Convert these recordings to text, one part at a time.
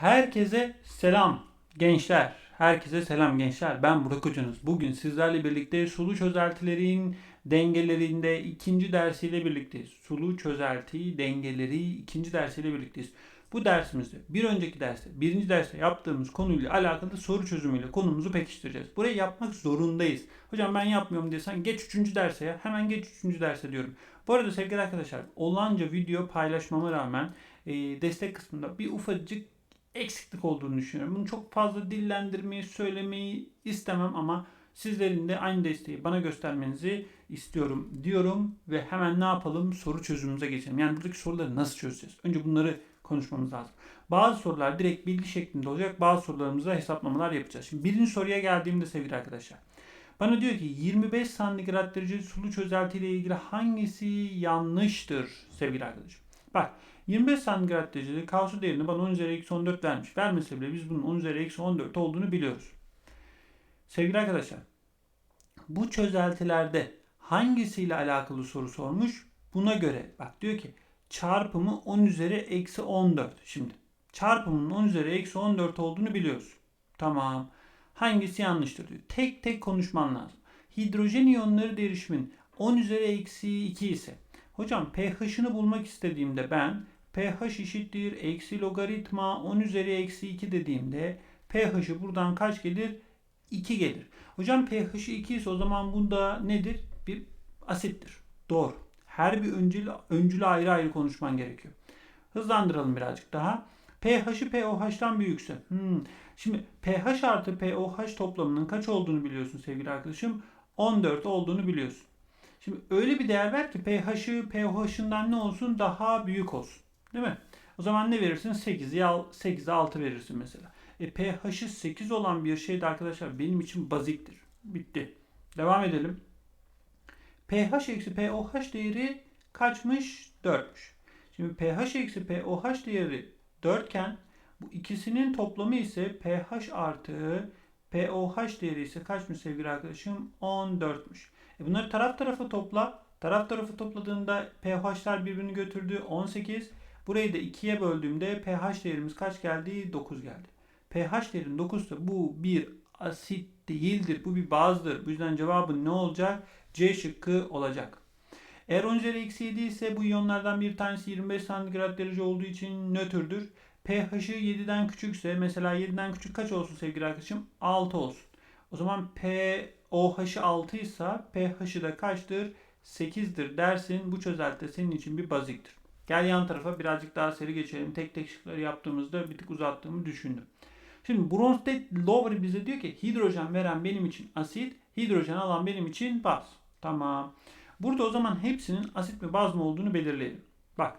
Herkese selam gençler. Herkese selam gençler. Ben Burak Hocanız. Bugün sizlerle birlikte sulu çözeltilerin dengelerinde ikinci dersiyle birlikteyiz. Sulu çözelti dengeleri ikinci dersiyle birlikteyiz. Bu dersimizde bir önceki derste, birinci derste yaptığımız konuyla alakalı soru çözümüyle konumuzu pekiştireceğiz. Burayı yapmak zorundayız. Hocam ben yapmıyorum diyorsan geç üçüncü derse ya. Hemen geç üçüncü derse diyorum. Bu arada sevgili arkadaşlar olanca video paylaşmama rağmen e, destek kısmında bir ufacık eksiklik olduğunu düşünüyorum. Bunu çok fazla dillendirmeyi, söylemeyi istemem ama sizlerin de aynı desteği bana göstermenizi istiyorum diyorum ve hemen ne yapalım? Soru çözümümüze geçelim. Yani buradaki soruları nasıl çözeceğiz? Önce bunları konuşmamız lazım. Bazı sorular direkt bilgi şeklinde olacak. Bazı sorularımızda hesaplamalar yapacağız. Şimdi birinci soruya geldiğimde sevgili arkadaşlar. Bana diyor ki 25 santigrat derece sulu çözelti ile ilgili hangisi yanlıştır sevgili arkadaşım? Bak 25 santigrat derecede K değerini bana 10 üzeri eksi 14 vermiş. Vermese bile biz bunun 10 üzeri eksi 14 olduğunu biliyoruz. Sevgili arkadaşlar bu çözeltilerde hangisiyle alakalı soru sormuş? Buna göre bak diyor ki çarpımı 10 üzeri eksi 14. Şimdi çarpımının 10 üzeri eksi 14 olduğunu biliyoruz. Tamam. Hangisi yanlıştır diyor. Tek tek konuşman lazım. Hidrojen iyonları derişimin 10 üzeri eksi 2 ise hocam pH'ını bulmak istediğimde ben pH eşittir eksi logaritma 10 üzeri eksi 2 dediğimde pH'ı buradan kaç gelir? 2 gelir. Hocam pH'ı 2 ise o zaman bunda nedir? Bir asittir. Doğru. Her bir öncül, öncülü ayrı ayrı konuşman gerekiyor. Hızlandıralım birazcık daha. pH'ı pOH'tan büyükse. Hmm. Şimdi pH artı pOH toplamının kaç olduğunu biliyorsun sevgili arkadaşım. 14 olduğunu biliyorsun. Şimdi öyle bir değer ver ki pH'ı pOH'ından ne olsun? Daha büyük olsun. Değil mi? O zaman ne verirsin? 8'e 8'e 6 verirsin mesela. E, pH'ı 8 olan bir şey de arkadaşlar benim için baziktir. Bitti. Devam edelim. pH eksi pOH değeri kaçmış? 4'müş. Şimdi pH eksi pOH değeri 4 iken bu ikisinin toplamı ise pH artı pOH değeri ise kaçmış sevgili arkadaşım? 14'müş. E bunları taraf tarafa topla. Taraf tarafı topladığında pH'ler birbirini götürdü. 18. Burayı da 2'ye böldüğümde pH değerimiz kaç geldi? 9 geldi. pH değerinin 9 ise bu bir asit değildir. Bu bir bazdır. Bu yüzden cevabı ne olacak? C şıkkı olacak. Eğer 10 üzeri eksi 7 ise bu iyonlardan bir tanesi 25 santigrat derece olduğu için nötrdür. pH'ı 7'den küçükse mesela 7'den küçük kaç olsun sevgili arkadaşım? 6 olsun. O zaman pOH'ı 6 ise pH'ı da kaçtır? 8'dir dersin. Bu çözelti senin için bir baziktir. Gel yan tarafa birazcık daha seri geçelim. Tek tek şıkları yaptığımızda bir tık uzattığımı düşündüm. Şimdi Bronsted-Lowry bize diyor ki hidrojen veren benim için asit, hidrojen alan benim için baz. Tamam. Burada o zaman hepsinin asit mi baz mı olduğunu belirleyelim. Bak.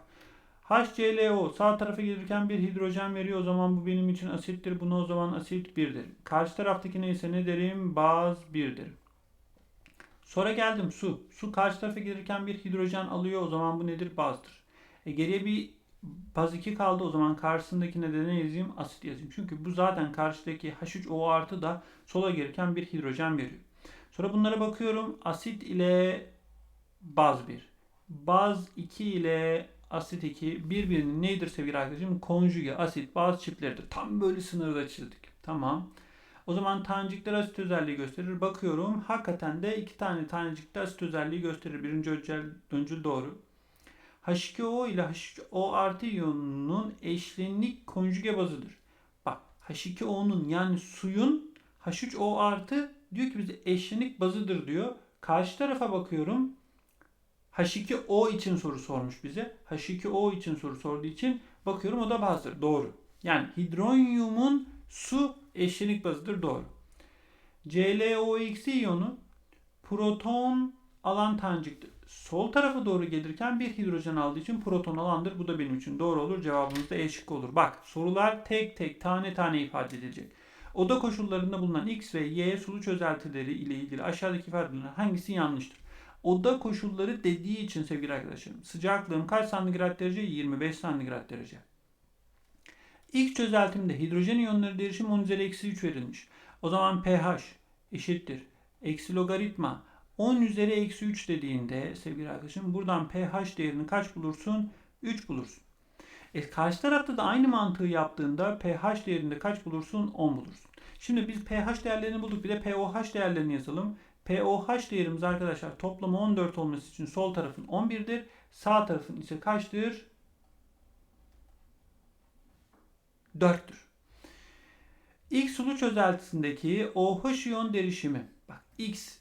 HClO sağ tarafa gelirken bir hidrojen veriyor. O zaman bu benim için asittir. Buna o zaman asit 1'dir. Karşı taraftaki neyse ne derim? Baz 1'dir. Sonra geldim su. Su karşı tarafa gelirken bir hidrojen alıyor. O zaman bu nedir? Bazdır. E geriye bir baz 2 kaldı. O zaman karşısındaki nedeni yazayım? Asit yazayım. Çünkü bu zaten karşıdaki H3O artı da sola gelirken bir hidrojen veriyor. Sonra bunlara bakıyorum. Asit ile baz 1. Baz 2 ile asit 2 birbirinin neydir sevgili arkadaşım? Konjüge asit baz çiftleridir. Tam böyle sınırda çizdik. Tamam. O zaman tanecikler asit özelliği gösterir. Bakıyorum. Hakikaten de iki tane tanecikte asit özelliği gösterir. Birinci öncül, öncül doğru. H2O ile H3O artı iyonunun eşlenlik konjüge bazıdır. Bak H2O'nun yani suyun H3O artı diyor ki bize eşlenik bazıdır diyor. Karşı tarafa bakıyorum. H2O için soru sormuş bize. H2O için soru sorduğu için bakıyorum o da bazıdır. Doğru. Yani hidronyumun su eşlenik bazıdır. Doğru. ClOX iyonu proton alan taneciktir. Sol tarafa doğru gelirken bir hidrojen aldığı için proton alandır. Bu da benim için doğru olur. Cevabımız da E olur. Bak sorular tek tek tane tane ifade edilecek. Oda koşullarında bulunan X ve Y sulu çözeltileri ile ilgili aşağıdaki ifadelerden hangisi yanlıştır? Oda koşulları dediği için sevgili arkadaşlarım. Sıcaklığım kaç santigrat derece? 25 santigrat derece. İlk çözeltimde hidrojen iyonları derişim 10 üzeri eksi 3 verilmiş. O zaman pH eşittir. Eksi logaritma 10 üzeri eksi 3 dediğinde sevgili arkadaşım buradan pH değerini kaç bulursun? 3 bulursun. E, karşı tarafta da aynı mantığı yaptığında pH değerinde kaç bulursun? 10 bulursun. Şimdi biz pH değerlerini bulduk. Bir de pOH değerlerini yazalım. pOH değerimiz arkadaşlar toplamı 14 olması için sol tarafın 11'dir. Sağ tarafın ise kaçtır? 4'tür. X sulu çözeltisindeki OH iyon derişimi. Bak X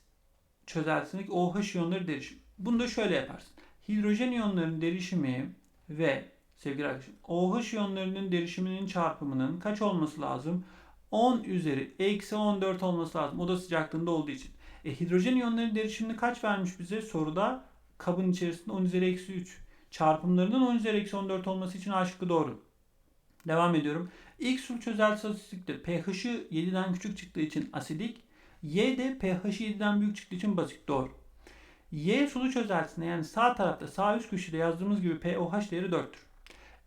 çözeltisindeki OH iyonları derişimi. Bunu da şöyle yaparsın. Hidrojen iyonlarının derişimi ve sevgili arkadaşım OH iyonlarının derişiminin çarpımının kaç olması lazım? 10 üzeri eksi 14 olması lazım. Oda sıcaklığında olduğu için. E, hidrojen iyonlarının derişimini kaç vermiş bize? Soruda kabın içerisinde 10 üzeri eksi 3. Çarpımlarının 10 üzeri eksi 14 olması için A şıkkı doğru. Devam ediyorum. X sulu çözeltisi asitliktir. pH'ı 7'den küçük çıktığı için asidik. Y de pH'ı 7'den büyük çıktığı için bazik. Doğru. Y sulu çözeltisine yani sağ tarafta sağ üst köşede yazdığımız gibi pOH değeri 4'tür.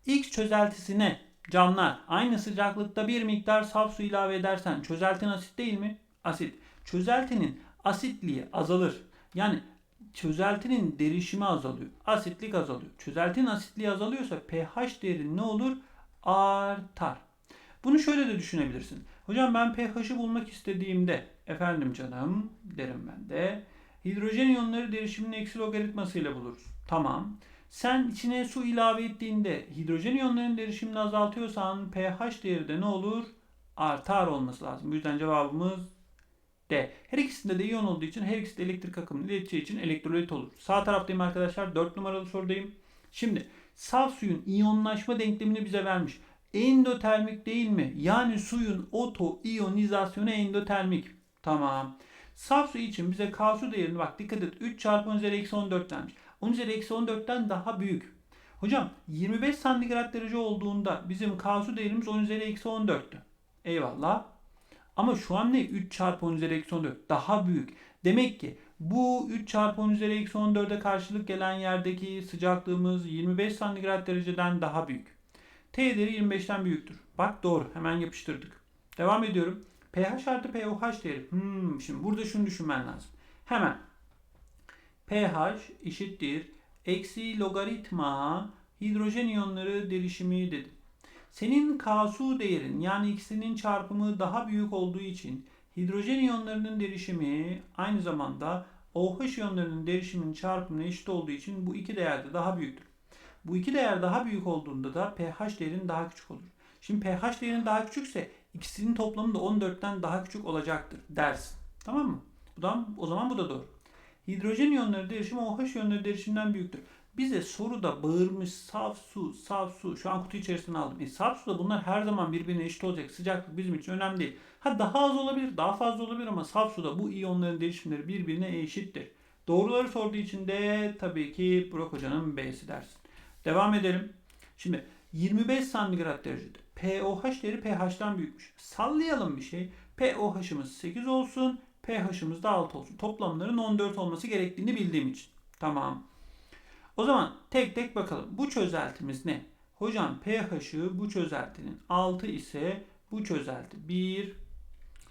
X çözeltisine canlar aynı sıcaklıkta bir miktar saf su ilave edersen çözeltin asit değil mi? Asit. Çözeltinin asitliği azalır. Yani çözeltinin derişimi azalıyor. Asitlik azalıyor. Çözeltinin asitliği azalıyorsa pH değeri ne olur? Artar. Bunu şöyle de düşünebilirsin. Hocam ben pH'ı bulmak istediğimde efendim canım derim ben de hidrojen iyonları derişimini eksi logaritmasıyla buluruz. Tamam. Sen içine su ilave ettiğinde hidrojen iyonlarının derişimini azaltıyorsan pH değeri de ne olur? Artar olması lazım. Bu yüzden cevabımız D. Her ikisinde de iyon olduğu için her ikisi de elektrik akımını ileteceği için elektrolit olur. Sağ taraftayım arkadaşlar. 4 numaralı sorudayım. Şimdi saf suyun iyonlaşma denklemini bize vermiş. Endotermik değil mi? Yani suyun oto iyonizasyonu endotermik. Tamam. Saf su için bize K su değerini bak dikkat et 3 çarpı 10 üzeri eksi 14 vermiş. 10 üzeri eksi 14'ten daha büyük. Hocam 25 santigrat derece olduğunda bizim K su değerimiz 10 üzeri eksi 14'tü. Eyvallah. Ama şu an ne? 3 çarpı 10 üzeri eksi 14 daha büyük. Demek ki bu 3 çarpı 10 üzeri eksi 14'e karşılık gelen yerdeki sıcaklığımız 25 santigrat dereceden daha büyük. T değeri 25'ten büyüktür. Bak doğru. Hemen yapıştırdık. Devam ediyorum. pH artı pOH değeri. Hmm, şimdi burada şunu düşünmen lazım. Hemen. pH eşittir. Eksi logaritma hidrojen iyonları derişimi dedim. Senin K su değerin yani ikisinin çarpımı daha büyük olduğu için hidrojen iyonlarının derişimi aynı zamanda OH iyonlarının derişiminin çarpımına eşit olduğu için bu iki değerde daha büyüktür. Bu iki değer daha büyük olduğunda da pH değerinin daha küçük olur. Şimdi pH değerinin daha küçükse ikisinin toplamı da 14'ten daha küçük olacaktır dersin. Tamam mı? Bu da, o zaman bu da doğru. Hidrojen iyonları derişimi OH iyonları derişiminden büyüktür. Bize soruda bağırmış saf su, saf su. Şu an kutu içerisine aldım. E, saf suda bunlar her zaman birbirine eşit olacak. Sıcaklık bizim için önemli değil. Ha daha az olabilir, daha fazla olabilir ama saf suda bu iyonların derişimleri birbirine eşittir. Doğruları sorduğu için de tabii ki Burak Hoca'nın B'si dersin. Devam edelim. Şimdi 25 santigrat derecede. pOH değeri pH'tan büyükmüş. Sallayalım bir şey. pOH'ımız 8 olsun. pH'ımız da 6 olsun. Toplamların 14 olması gerektiğini bildiğim için. Tamam. O zaman tek tek bakalım. Bu çözeltimiz ne? Hocam pH'ı bu çözeltinin 6 ise bu çözelti 1.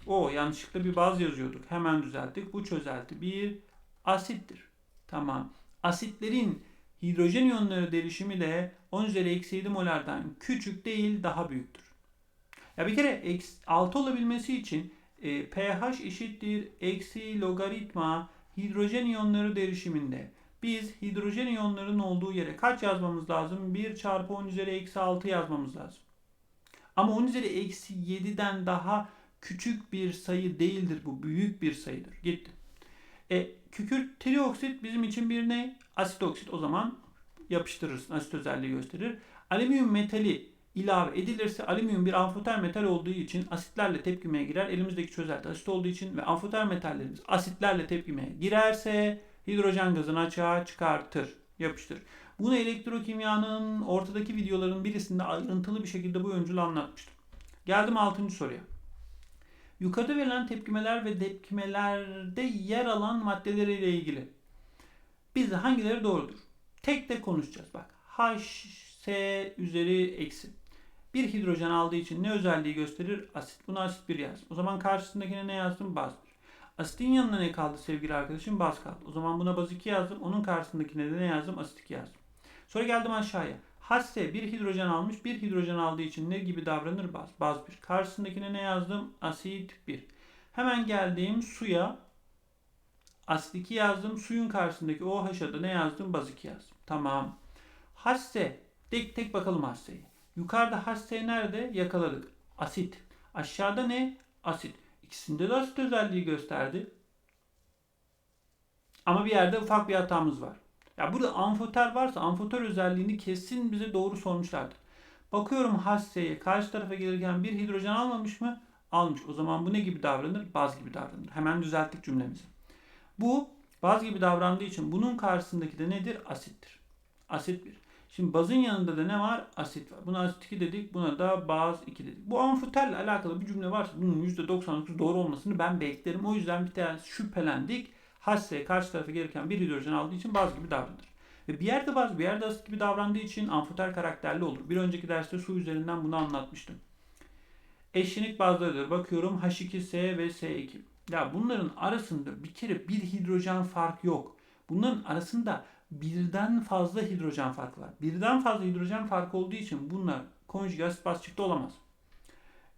O yanlışlıkla bir baz yazıyorduk. Hemen düzelttik. Bu çözelti 1 asittir. Tamam. Asitlerin hidrojen iyonları derişimi de 10 üzeri eksi 7 molardan küçük değil daha büyüktür. Ya bir kere 6 olabilmesi için e, pH eşittir eksi logaritma hidrojen iyonları derişiminde biz hidrojen iyonlarının olduğu yere kaç yazmamız lazım? 1 çarpı 10 üzeri eksi 6 yazmamız lazım. Ama 10 üzeri eksi 7'den daha küçük bir sayı değildir bu. Büyük bir sayıdır. Gitti. E, kükürt trioksit bizim için bir ne? Asit oksit. O zaman yapıştırırsın. Asit özelliği gösterir. Alüminyum metali ilave edilirse alüminyum bir amfoter metal olduğu için asitlerle tepkimeye girer. Elimizdeki çözelti asit olduğu için ve amfoter metallerimiz asitlerle tepkimeye girerse hidrojen gazını açığa çıkartır. Yapıştır. Bunu elektrokimyanın ortadaki videoların birisinde ayrıntılı bir şekilde bu öncül anlatmıştım. Geldim 6. soruya. Yukarıda verilen tepkimeler ve tepkimelerde yer alan maddeleriyle ilgili bize hangileri doğrudur? Tek tek konuşacağız. Bak HC üzeri eksi. Bir hidrojen aldığı için ne özelliği gösterir? Asit. Buna asit bir yaz. O zaman karşısındakine ne yazdım? Bazdır. Asitin yanına ne kaldı sevgili arkadaşım? Baz kaldı. O zaman buna baz 2 yazdım. Onun karşısındakine de ne yazdım? Asit 2 yazdım. Sonra geldim aşağıya. Hasse bir hidrojen almış. Bir hidrojen aldığı için ne gibi davranır? Baz. Baz 1. Karşısındakine ne yazdım? Asit 1. Hemen geldiğim suya asit 2 yazdım. Suyun karşısındaki OH'a da ne yazdım? Baz 2 yazdım. Tamam. Hasse. Tek tek bakalım Hasse'yi. Yukarıda Hasse nerede? Yakaladık. Asit. Aşağıda ne? Asit. İkisinde de asit özelliği gösterdi. Ama bir yerde ufak bir hatamız var. Ya burada amfoter varsa amfoter özelliğini kesin bize doğru sormuşlardır. Bakıyorum Hasse'ye karşı tarafa gelirken bir hidrojen almamış mı? Almış. O zaman bu ne gibi davranır? Baz gibi davranır. Hemen düzelttik cümlemizi. Bu baz gibi davrandığı için bunun karşısındaki de nedir? Asittir. Asit 1. Şimdi bazın yanında da ne var? Asit var. Buna asit 2 dedik. Buna da baz 2 dedik. Bu amfoterle alakalı bir cümle varsa bunun %99 doğru olmasını ben beklerim. O yüzden bir tane şüphelendik. Hasse karşı tarafa gelirken bir hidrojen aldığı için baz gibi davranır. Ve bir yerde baz bir yerde asit gibi davrandığı için amfoter karakterli olur. Bir önceki derste su üzerinden bunu anlatmıştım. Eşlenik bazlarıdır. Bakıyorum H2S ve S2. Ya bunların arasında bir kere bir hidrojen fark yok. Bunların arasında birden fazla hidrojen farkı var. Birden fazla hidrojen farkı olduğu için bunlar konjüge asit baz çifti olamaz.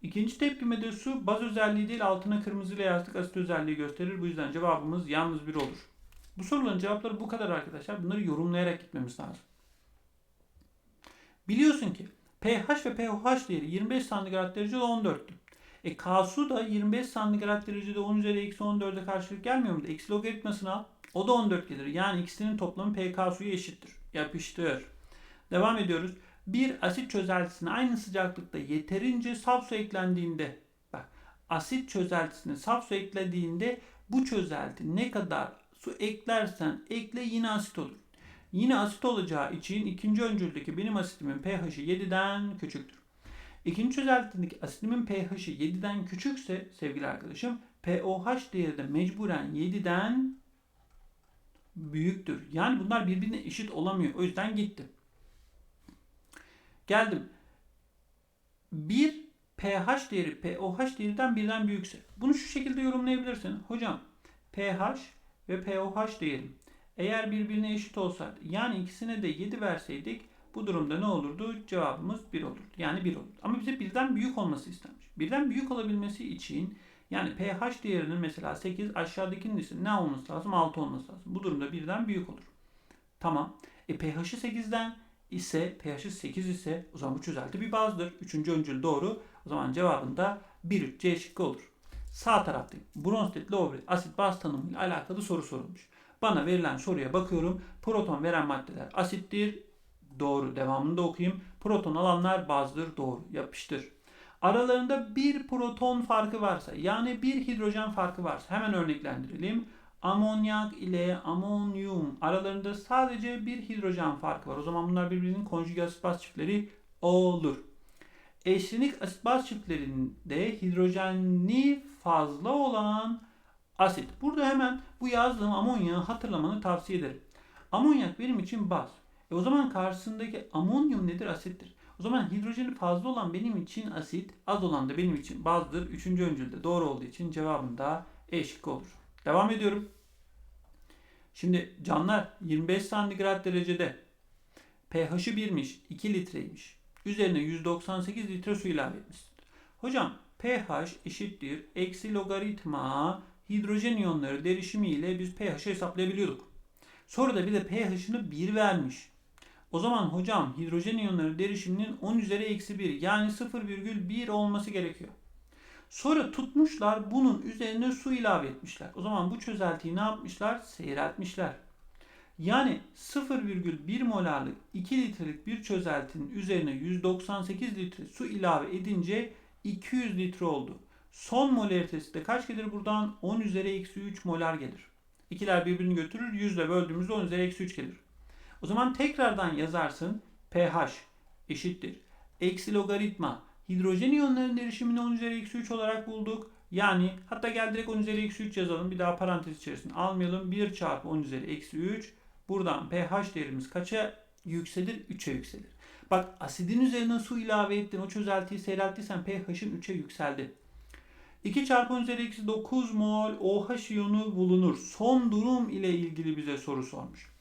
İkinci tepkimede su baz özelliği değil altına kırmızıyla yazdık asit özelliği gösterir. Bu yüzden cevabımız yalnız bir olur. Bu soruların cevapları bu kadar arkadaşlar. Bunları yorumlayarak gitmemiz lazım. Biliyorsun ki pH ve pOH değeri 25 santigrat derecede 14'tü. E K su da 25 santigrat derecede 10 üzeri eksi 14'e karşılık gelmiyor mu? Eksi logaritmasını al. O da 14 gelir. Yani ikisinin toplamı pK suyu eşittir. Yapıştır. Devam ediyoruz. Bir asit çözeltisine aynı sıcaklıkta yeterince saf su eklendiğinde bak asit çözeltisine saf su eklediğinde bu çözelti ne kadar su eklersen ekle yine asit olur. Yine asit olacağı için ikinci öncüldeki benim asitimin pH'i 7'den küçüktür. İkinci çözeltideki asitimin pH'i 7'den küçükse sevgili arkadaşım pOH değeri de mecburen 7'den büyüktür. Yani bunlar birbirine eşit olamıyor. O yüzden gitti. Geldim. Bir pH değeri pOH değerinden birden büyükse. Bunu şu şekilde yorumlayabilirsin. Hocam pH ve pOH değeri eğer birbirine eşit olsaydı yani ikisine de 7 verseydik bu durumda ne olurdu? Cevabımız 1 olurdu. Yani 1 olurdu. Ama bize birden büyük olması istenmiş. Birden büyük olabilmesi için yani pH değerinin mesela 8 aşağıdakinin ise ne olması lazım? 6 olması lazım. Bu durumda birden büyük olur. Tamam. E pH'i 8'den ise pH'i 8 ise o zaman bu çözelti bir bazdır. Üçüncü öncül doğru. O zaman cevabında 1 C şıkkı olur. Sağ taraftayım. Bronsted-Lowry asit baz tanımıyla alakalı soru sorulmuş. Bana verilen soruya bakıyorum. Proton veren maddeler asittir. Doğru. Devamını da okuyayım. Proton alanlar bazdır. Doğru. Yapıştır. Aralarında bir proton farkı varsa yani bir hidrojen farkı varsa hemen örneklendirelim. Amonyak ile amonyum aralarında sadece bir hidrojen farkı var. O zaman bunlar birbirinin konjüge asit baz çiftleri olur. Eşlenik asit baz çiftlerinde hidrojenli fazla olan asit. Burada hemen bu yazdığım amonyağı hatırlamanı tavsiye ederim. Amonyak benim için baz. E o zaman karşısındaki amonyum nedir? Asittir. O zaman hidrojeni fazla olan benim için asit, az olan da benim için bazdır. Üçüncü öncülde doğru olduğu için cevabım da E şıkkı olur. Devam ediyorum. Şimdi canlar 25 santigrat derecede pH'i 1'miş, 2 litreymiş. Üzerine 198 litre su ilave etmişsin. Hocam pH eşittir eksi logaritma hidrojen iyonları derişimi ile biz pH'i hesaplayabiliyorduk. Sonra da bir de pH'ini 1 vermiş. O zaman hocam hidrojen iyonları derişiminin 10 üzeri eksi 1 yani 0,1 olması gerekiyor. Sonra tutmuşlar bunun üzerine su ilave etmişler. O zaman bu çözeltiyi ne yapmışlar? Seyreltmişler. Yani 0,1 molarlık 2 litrelik bir çözeltinin üzerine 198 litre su ilave edince 200 litre oldu. Son molaritesi de kaç gelir buradan? 10 üzeri eksi 3 molar gelir. İkiler birbirini götürür. 100 ile böldüğümüzde 10 üzeri eksi 3 gelir. O zaman tekrardan yazarsın. pH eşittir. Eksi logaritma. Hidrojen iyonlarının derişimini 10 üzeri eksi 3 olarak bulduk. Yani hatta gel direkt 10 üzeri eksi 3 yazalım. Bir daha parantez içerisinde almayalım. 1 çarpı 10 üzeri eksi 3. Buradan pH değerimiz kaça yükselir? 3'e yükselir. Bak asidin üzerine su ilave ettin. O çözeltiyi seyrelttiysen pH'in 3'e yükseldi. 2 çarpı 10 üzeri eksi 9 mol OH iyonu bulunur. Son durum ile ilgili bize soru sormuş.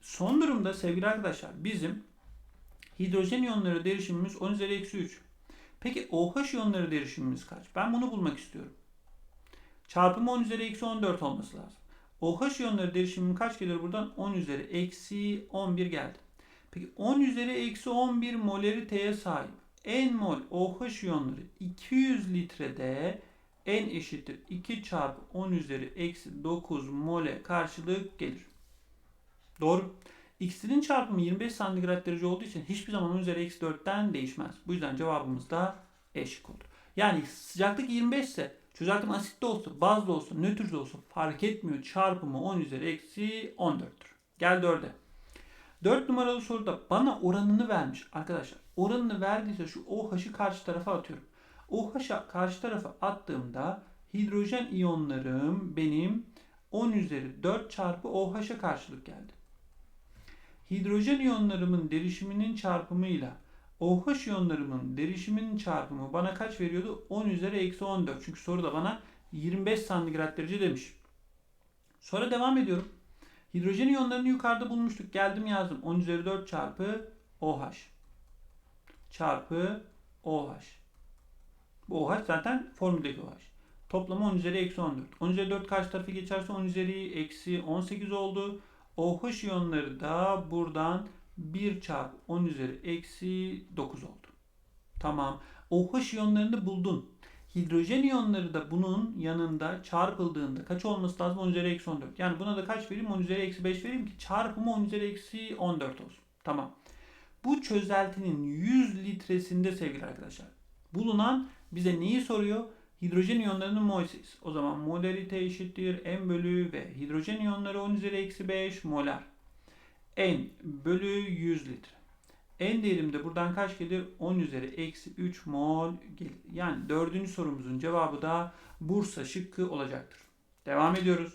Son durumda sevgili arkadaşlar bizim Hidrojen iyonları derişimimiz 10 üzeri eksi 3. Peki OH iyonları derişimimiz kaç? Ben bunu bulmak istiyorum. Çarpımı 10 üzeri eksi 14 olması lazım. OH iyonları derişimim kaç gelir buradan? 10 üzeri eksi 11 geldi. Peki 10 üzeri eksi 11 molariteye sahip en mol OH iyonları 200 litrede N eşittir 2 çarpı 10 üzeri eksi 9 mole karşılık gelir. Doğru. İkisinin çarpımı 25 santigrat derece olduğu için hiçbir zaman 10 üzeri eksi 4'ten değişmez. Bu yüzden cevabımız da E şık olur. Yani sıcaklık 25 ise çözeltim asit de olsa, baz da olsa, nötr de olsa fark etmiyor. Çarpımı 10 üzeri eksi 14'tür. Gel 4'e. 4 numaralı soruda bana oranını vermiş arkadaşlar. Oranını verdiyse şu OH'ı karşı tarafa atıyorum. OH'a karşı tarafa attığımda hidrojen iyonlarım benim 10 üzeri 4 çarpı OH'a karşılık geldi. Hidrojen iyonlarımın derişiminin çarpımıyla OH iyonlarımın derişiminin çarpımı bana kaç veriyordu? 10 üzeri eksi 14. Çünkü soruda bana 25 santigrat derece demiş. Sonra devam ediyorum. Hidrojen iyonlarını yukarıda bulmuştuk. Geldim yazdım. 10 üzeri 4 çarpı OH. Çarpı OH. Bu OH zaten formüldeki OH. Toplamı 10 üzeri eksi 14. 10 üzeri 4 karşı tarafı geçerse 10 üzeri eksi 18 oldu. OH iyonları da buradan 1 çarpı 10 üzeri eksi 9 oldu. Tamam. OH iyonlarını buldun. Hidrojen iyonları da bunun yanında çarpıldığında kaç olması lazım? 10 üzeri eksi 14. Yani buna da kaç vereyim? 10 üzeri eksi 5 vereyim ki çarpımı 10 üzeri eksi 14 olsun. Tamam. Bu çözeltinin 100 litresinde sevgili arkadaşlar bulunan bize neyi soruyor? Hidrojen iyonlarının mol sayısı. O zaman molarite eşittir n bölü v. Hidrojen iyonları 10 üzeri eksi 5 molar. n bölü 100 litre. N değerim de buradan kaç gelir? 10 üzeri eksi 3 mol gelir. Yani dördüncü sorumuzun cevabı da Bursa şıkkı olacaktır. Devam ediyoruz.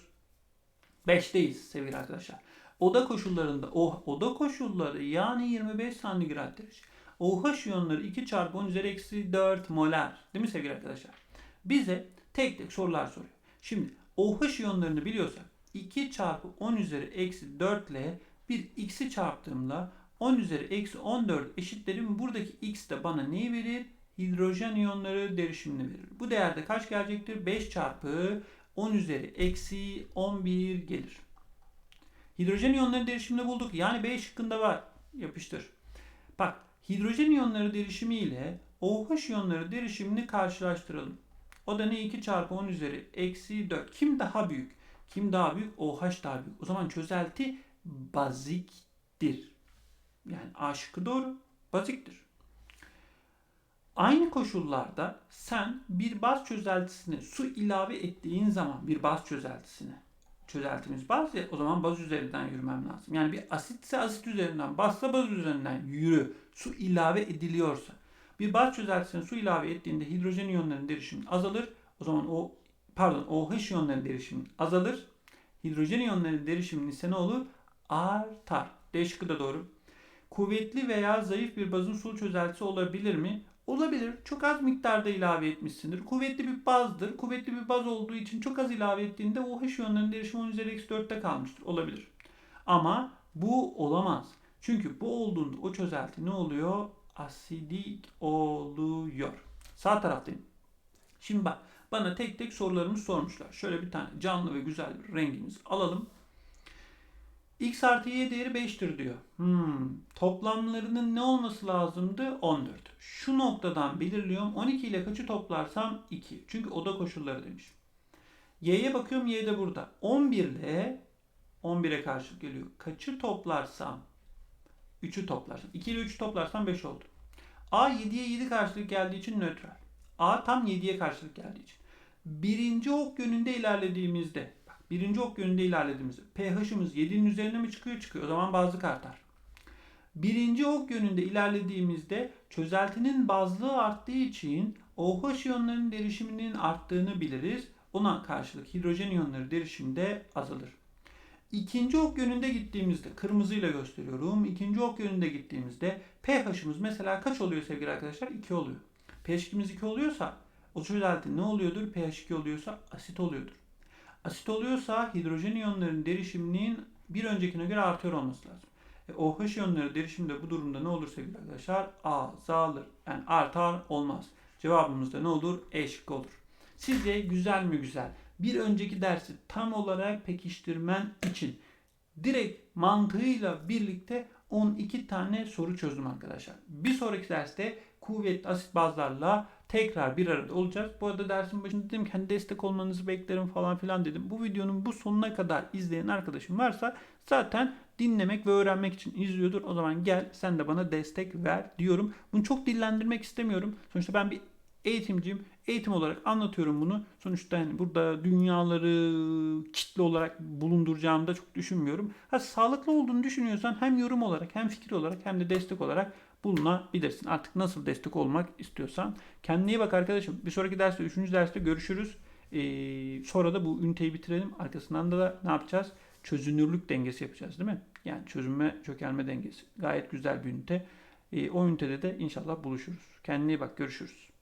5'teyiz sevgili arkadaşlar. Oda koşullarında o oda koşulları yani 25 santigrat derece. OH iyonları 2 çarpı 10 üzeri eksi 4 molar. Değil mi sevgili arkadaşlar? Bize tek tek sorular soruyor. Şimdi OH iyonlarını biliyorsak 2 çarpı 10 üzeri eksi 4 ile bir x'i çarptığımda 10 üzeri eksi 14 eşitlerim. Buradaki x de bana neyi verir? Hidrojen iyonları derişimini verir. Bu değerde kaç gelecektir? 5 çarpı 10 üzeri eksi 11 gelir. Hidrojen iyonları derişimini bulduk. Yani B şıkkında var. Yapıştır. Bak hidrojen iyonları derişimi ile OH iyonları derişimini karşılaştıralım. O da ne 2 çarpı 10 üzeri eksi 4. Kim daha büyük? Kim daha büyük? OH daha büyük. O zaman çözelti baziktir. Yani A şıkkı doğru. Baziktir. Aynı koşullarda sen bir baz çözeltisine su ilave ettiğin zaman bir baz çözeltisine çözeltimiz baz ya o zaman baz üzerinden yürümem lazım. Yani bir asitse asit üzerinden, bazsa baz üzerinden yürü. Su ilave ediliyorsa. Bir baz çözeltisine su ilave ettiğinde hidrojen iyonlarının derişimi azalır. O zaman o pardon OH iyonlarının derişimi azalır. Hidrojen iyonlarının derişiminin ise ne olur? Artar. D şıkkı da doğru. Kuvvetli veya zayıf bir bazın sulu çözeltisi olabilir mi? Olabilir. Çok az miktarda ilave etmişsindir. Kuvvetli bir bazdır. Kuvvetli bir baz olduğu için çok az ilave ettiğinde OH iyonlarının derişimi 10 üzeri eksi 4'te kalmıştır. Olabilir. Ama bu olamaz. Çünkü bu olduğunda o çözelti ne oluyor? Asidik oluyor. Sağ taraftayım. Şimdi bak bana tek tek sorularımı sormuşlar. Şöyle bir tane canlı ve güzel bir rengimiz alalım. X artı Y değeri 5'tir diyor. Hmm, toplamlarının ne olması lazımdı? 14. Şu noktadan belirliyorum. 12 ile kaçı toplarsam 2. Çünkü oda koşulları demiş. Y'ye bakıyorum. Y de burada. 11 ile 11'e karşılık geliyor. Kaçı toplarsam 3'ü toplarsam. 2 ile 3'ü toplarsam 5 oldu. A 7'ye 7 karşılık geldiği için nötral. A tam 7'ye karşılık geldiği için. Birinci ok yönünde ilerlediğimizde Birinci ok yönünde ilerlediğimizde pH'ımız 7'nin üzerine mi çıkıyor? Çıkıyor. O zaman bazlık artar. Birinci ok yönünde ilerlediğimizde çözeltinin bazlığı arttığı için OH iyonlarının derişiminin arttığını biliriz. Ona karşılık hidrojen iyonları derişimi de azalır. İkinci ok yönünde gittiğimizde kırmızıyla gösteriyorum. İkinci ok yönünde gittiğimizde pH'ımız mesela kaç oluyor sevgili arkadaşlar? 2 oluyor. pH2'miz 2 oluyorsa o çözelti ne oluyordur? pH 2 oluyorsa asit oluyordur. Asit oluyorsa hidrojen iyonlarının derişiminin bir öncekine göre artıyor olması lazım. E, OH iyonları derişimde bu durumda ne olur sevgili arkadaşlar? Azalır. Yani artar olmaz. Cevabımız da ne olur? E şıkkı olur. Sizce güzel mi güzel? Bir önceki dersi tam olarak pekiştirmen için direkt mantığıyla birlikte 12 tane soru çözdüm arkadaşlar. Bir sonraki derste kuvvetli asit bazlarla tekrar bir arada olacağız. Bu arada dersin başında dedim ki hani destek olmanızı beklerim falan filan dedim. Bu videonun bu sonuna kadar izleyen arkadaşım varsa zaten dinlemek ve öğrenmek için izliyordur. O zaman gel sen de bana destek ver diyorum. Bunu çok dillendirmek istemiyorum. Sonuçta ben bir eğitimciyim. Eğitim olarak anlatıyorum bunu. Sonuçta hani burada dünyaları kitle olarak bulunduracağımı da çok düşünmüyorum. Ha sağlıklı olduğunu düşünüyorsan hem yorum olarak hem fikir olarak hem de destek olarak bulunabilirsin. Artık nasıl destek olmak istiyorsan. Kendine iyi bak arkadaşım. Bir sonraki derste, üçüncü derste görüşürüz. Ee, sonra da bu üniteyi bitirelim. Arkasından da, da ne yapacağız? Çözünürlük dengesi yapacağız değil mi? Yani çözünme çökelme dengesi. Gayet güzel bir ünite. Ee, o ünitede de inşallah buluşuruz. Kendine iyi bak. Görüşürüz.